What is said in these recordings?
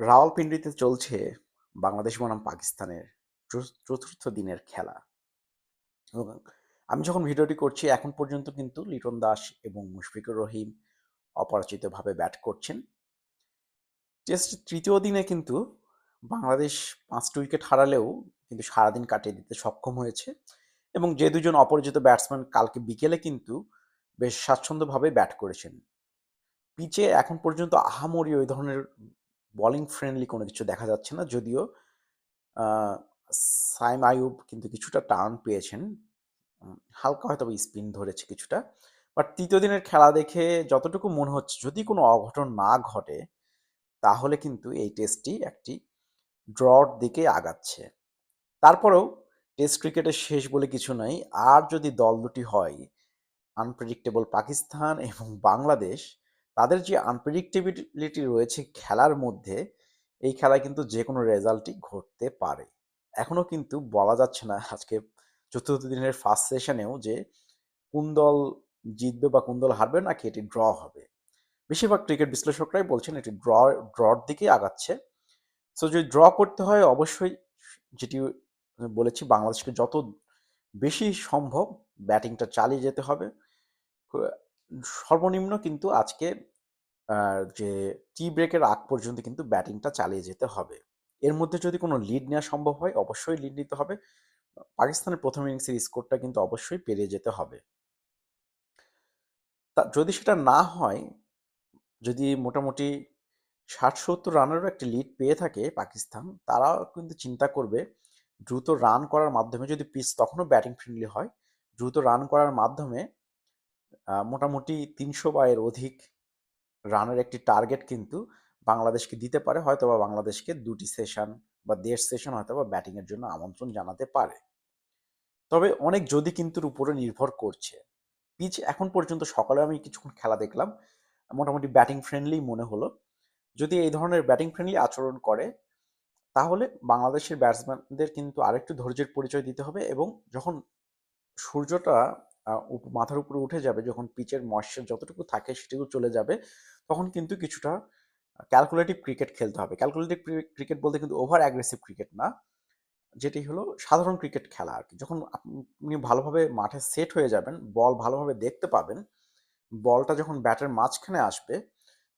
রাওয়ালপিন্ডিতে চলছে বাংলাদেশ বনাম পাকিস্তানের চতুর্থ দিনের খেলা। আমি যখন ভিডিওটি করছি, এখন পর্যন্ত কিন্তু লিটন দাস এবং মুশফিকুর রহিম অপরাজিতভাবে ব্যাট করছেন। টেস্ট তৃতীয় দিনে কিন্তু বাংলাদেশ পাঁচটি উইকেট হারালেও কিন্তু সারাদিন কাটিয়ে দিতে সক্ষম হয়েছে এবং যে দুজন অপরাজিত ব্যাটসম্যান কালকে বিকেলে কিন্তু বেশ স্বাচ্ছন্দ্যভাবে ব্যাট করেছেন। পিচে এখন পর্যন্ত আহামরি ওই ধরনের বোলিং ফ্রেন্ডলি কোনো কিছু দেখা যাচ্ছে না। যদিও সাইম আয়ুব কিন্তু কিছুটা টার্ন পেয়েছেন। হালকা হয়তো স্পিন ধরেছে কিছুটা। বাট তৃতীয় দিনের খেলা দেখে যতটুকু মনে হচ্ছে, যদি কোনো অঘটন না ঘটে, তাহলে কিন্তু এই টেস্টটি একটি ড্রর দিকে আগাচ্ছে। তারপরেও টেস্ট ক্রিকেটের শেষ বলে কিছু নাই। আর যদি দল দুটি হয়, আনপ্রেডিক্টেবল পাকিস্তান এবং বাংলাদেশ তাদের যে আনপ্রেডিক্টেবিলিটি রয়েছে খেলার মধ্যে, এই খেলায় কিন্তু যে কোনো রেজাল্টই ঘটতে পারে। এখনও কিন্তু বলা যাচ্ছে না আজকে চতুর্থ দিনের ফার্স্ট সেশনেও যে কোন দল জিতবে বা কোন দল হারবে নাকি এটি ড্র হবে। বেশিরভাগ ক্রিকেট বিশ্লেষকরাই বলছেন এটি ড্র ড্রর দিকে আগাচ্ছে। সো যদি ড্র করতে হয় অবশ্যই যেটি বলেছি, বাংলাদেশকে যত বেশি সম্ভব ব্যাটিংটা চালিয়ে যেতে হবে। সর্বনিম্ন কিন্তু আজকে যে টি ব্রেকের আগ পর্যন্ত কিন্তু ব্যাটিংটা চালিয়ে যেতে হবে। এর মধ্যে যদি কোনো লিড নেওয়া সম্ভব হয়, অবশ্যই লিড নিতে হবে। পাকিস্তানের প্রথম ইনিংসের স্কোরটা কিন্তু অবশ্যই পেরিয়ে যেতে হবে। তা যদি সেটা না হয়, যদি মোটামুটি ষাট সত্তর রানেরও একটি লিড পেয়ে থাকে পাকিস্তান, তারাও কিন্তু চিন্তা করবে, দ্রুত রান করার মাধ্যমে যদি পিচ তখনও ব্যাটিং ফ্রেন্ডলি হয়, দ্রুত রান করার মাধ্যমে মোটামুটি তিনশো বা এর অধিক রানের একটি টার্গেট কিন্তু বাংলাদেশকে দিতে পারে হয়তো বা বাংলাদেশকে দুটি সেশন বা দেড় সেশন হয়তো বা ব্যাটিংয়ের জন্য আমন্ত্রণ জানাতে পারে। তবে অনেক যদি কিন্তুর উপরে নির্ভর করছে। পিচ এখন পর্যন্ত সকালে আমি কিছুক্ষণ খেলা দেখলাম, মোটামুটি ব্যাটিং ফ্রেন্ডলি মনে হলো। যদি এই ধরনের ব্যাটিং ফ্রেন্ডলি আচরণ করে, তাহলে বাংলাদেশের ব্যাটসম্যানদের কিন্তু আরেকটু ধৈর্যের পরিচয় দিতে হবে এবং যখন সূর্যটা মাথার উপরে উঠে যাবে, যখন পিচের ময়শ্চার যতটুকু থাকে সেটুকু চলে যাবে, তখন কিন্তু কিছুটা ক্যালকুলেটিভ ক্রিকেট খেলতে হবে। ক্যালকুলেটিভ ক্রিকেট বলতে কিন্তু ওভার অ্যাগ্রেসিভ ক্রিকেট না, যেটি হলো সাধারণ ক্রিকেট খেলা আর কি। যখন আপনি ভালোভাবে মাঠে সেট হয়ে যাবেন বল ভালোভাবে দেখতে পাবেন বলটা যখন ব্যাটের মাঝখানে আসবে,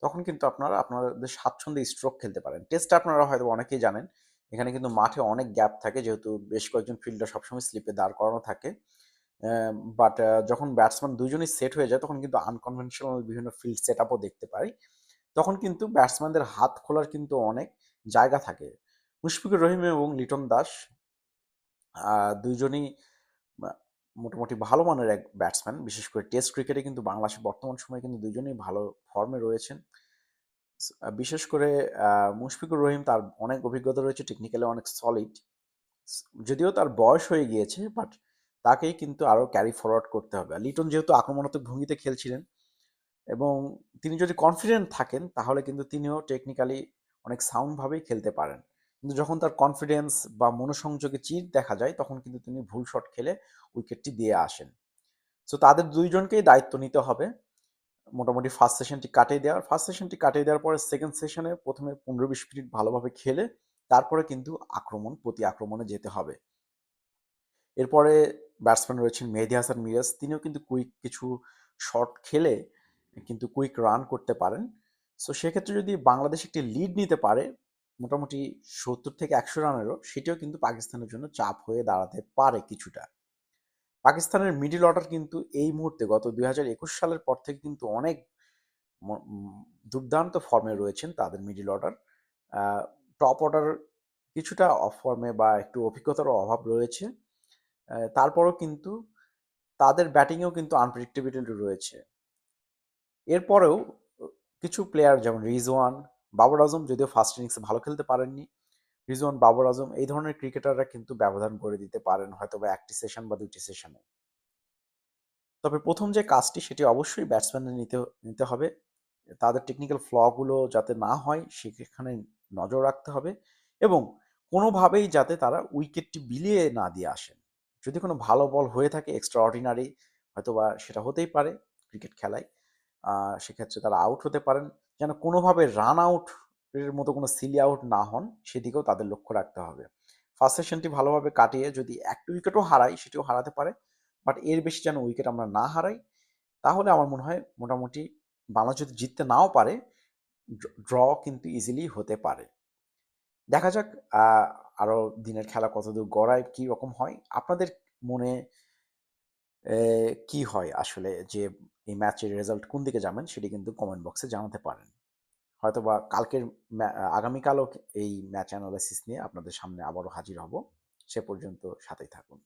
তখন কিন্তু আপনারা আপনাদের স্বাচ্ছন্দ্যে স্ট্রোক খেলতে পারেন। টেস্টে আপনারা হয়তো অনেকেই জানেন, এখানে কিন্তু মাঠে অনেক গ্যাপ থাকে, যেহেতু বেশ কয়েকজন ফিল্ডার সবসময় স্লিপে দাঁড় করানো থাকে। বাট যখন ব্যাটসম্যান দুজনেই সেট হয়ে যায়, তখন কিন্তু আনকনভেনশনাল বিভিন্ন ফিল্ড সেট আপও দেখতে পাই। তখন কিন্তু ব্যাটসম্যানদের হাত খোলার কিন্তু অনেক জায়গা থাকে। মুশফিকুর রহিম এবং লিটন দাস দুইজনই মোটামুটি ভালো মানের এক ব্যাটসম্যান বিশেষ করে টেস্ট ক্রিকেটে কিন্তু বাংলাদেশে বর্তমান সময়ে কিন্তু দুজনেই ভালো ফর্মে রয়েছেন। বিশেষ করে মুশফিকুর রহিম তার অনেক অভিজ্ঞতা রয়েছে টেকনিক্যালি অনেক সলিড যদিও তার বয়স হয়ে গিয়েছে বাট তাকেই কিন্তু আরও ক্যারি ফরওয়ার্ড করতে হবে। আর লিটন যেহেতু আক্রমণাত্মক ভঙ্গিতে খেলছিলেন এবং তিনি যদি কনফিডেন্ট থাকেন, তাহলে কিন্তু তিনিও টেকনিক্যালি অনেক সাউন্ডভাবেই খেলতে পারেন। কিন্তু যখন তার কনফিডেন্স বা মনোসংযোগে চির দেখা যায়, তখন কিন্তু তিনি ভুল শট খেলে উইকেটটি দিয়ে আসেন। সো তাদের দুইজনকেই দায়িত্ব নিতে হবে। মোটামুটি ফার্স্ট সেশনটি কাটিয়ে দেওয়ার। ফার্স্ট সেশনটি কাটিয়ে দেওয়ার পরে সেকেন্ড সেশনে প্রথমে পনেরো বিশ মিনিট ভালোভাবে খেলে, তারপরে কিন্তু আক্রমণ, প্রতি আক্রমণে যেতে হবে। এরপরে ব্যাটসম্যান রয়েছেন মেহেদি হাসান মিরাজ। তিনিও কিন্তু কুইক কিছু শট খেলে কিন্তু কুইক রান করতে পারেন। সো সেক্ষেত্রে যদি বাংলাদেশ একটি লিড নিতে পারে, মোটামুটি সত্তর থেকে একশো রানেরও, সেটিও কিন্তু পাকিস্তানের জন্য চাপ হয়ে দাঁড়াতে পারে কিছুটা। পাকিস্তানের মিডিল অর্ডার কিন্তু এই মুহূর্তে গত দুই হাজার একুশ সালের পর থেকে কিন্তু অনেক দুর্দান্ত ফর্মে রয়েছেন তাদের মিডিল অর্ডার টপ অর্ডার কিছুটা অফ ফর্মে বা একটু অভিজ্ঞতারও অভাব রয়েছে। তারপরও কিন্তু তাদের ব্যাটিংয়েও কিন্তু আনপ্রেডিক্টেবিলিটি রয়েছে। এরপরেও কিছু প্লেয়ার যেমন রিজওয়ান, বাবর আজম যদিও ফার্স্ট ইনিংসে ভালো খেলতে পারেননি, রিজওয়ান, বাবর আজম এই ধরনের ক্রিকেটাররা কিন্তু ব্যবধান করে দিতে পারেন হয়তো বা একটি সেশন বা দুইটি সেশনে তবে প্রথম যে কাজটি সেটি অবশ্যই ব্যাটসম্যানদের নিতে নিতে হবে। তাদের টেকনিক্যাল ফ্লগুলো যাতে না হয় সেখানে নজর রাখতে হবে এবং কোনোভাবেই যাতে তারা উইকেটটি বিলিয়ে না দিয়ে আসেন। যদি কোনো ভালো বল হয়ে থাকে এক্সট্রা অর্ডিনারি হয়তো বা সেটা হতেই পারে ক্রিকেট খেলায়। সেক্ষেত্রে তারা আউট হতে পারেন। যেন কোনোভাবে রান আউট এর মতো কোনো সিলি আউট না হন, সেদিকেও তাদের লক্ষ্য রাখতে হবে। ফার্স্ট সেশনটি ভালোভাবে কাটিয়ে যদি একটা উইকেটও হারাই, সেটিও হারাতে পারে। বাট এর বেশি যেন উইকেট আমরা না হারাই, তাহলে আমার মনে হয় মোটামুটি বাংলাদেশ যদি জিততে নাও পারে ড্র কিন্তু ইজিলি হতে পারে। দেখা যাক আরও দিনের খেলা কতদূর গড়ায়, কী রকম হয়? আপনাদের মনে কি হয় আসলে যে এই ম্যাচের রেজাল্ট কোন দিকে যাবেন সেটি কিন্তু কমেন্ট বক্সে জানাতে পারেন। হয়তো বা কালকের আগামীকালও এই ম্যাচ অ্যানালাইসিস নিয়ে আপনাদের সামনে আবারও হাজির হব। সে পর্যন্ত সাথেই থাকুন।